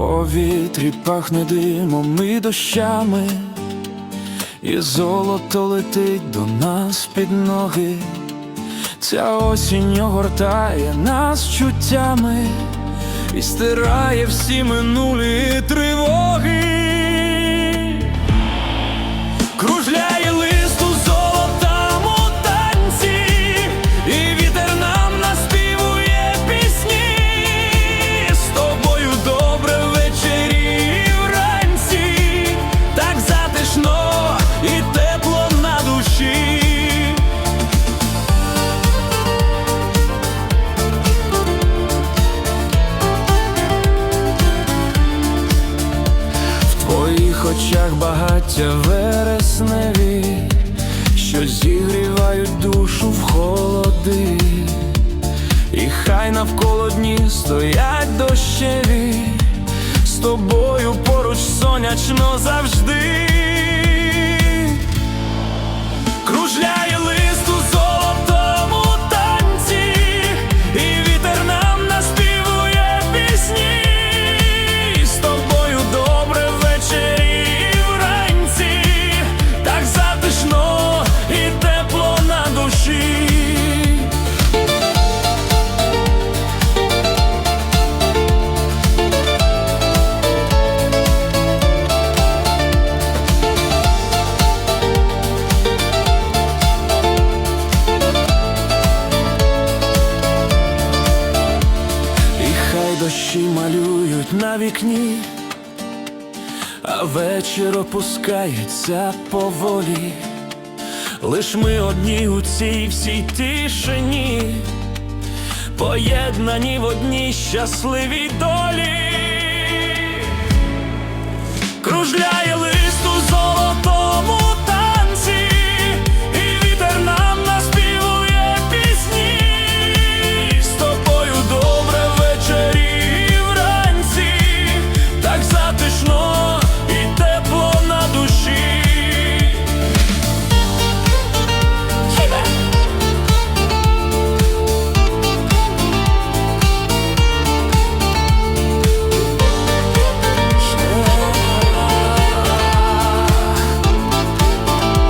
повітрі пахне димом і дощами, і золото летить до нас під ноги. Ця осінь огортає нас чуттями і стирає всі минулі тривоги. Твоїх очах багаття вересневі, що зігрівають душу в холоди, і хай навколо дні стоять дощеві, з тобою поруч сонячно завжди. На вікні, а вечір опускається поволі. Лиш ми одні у цій всій тишині, поєднані в одній щасливій долі. Кружляє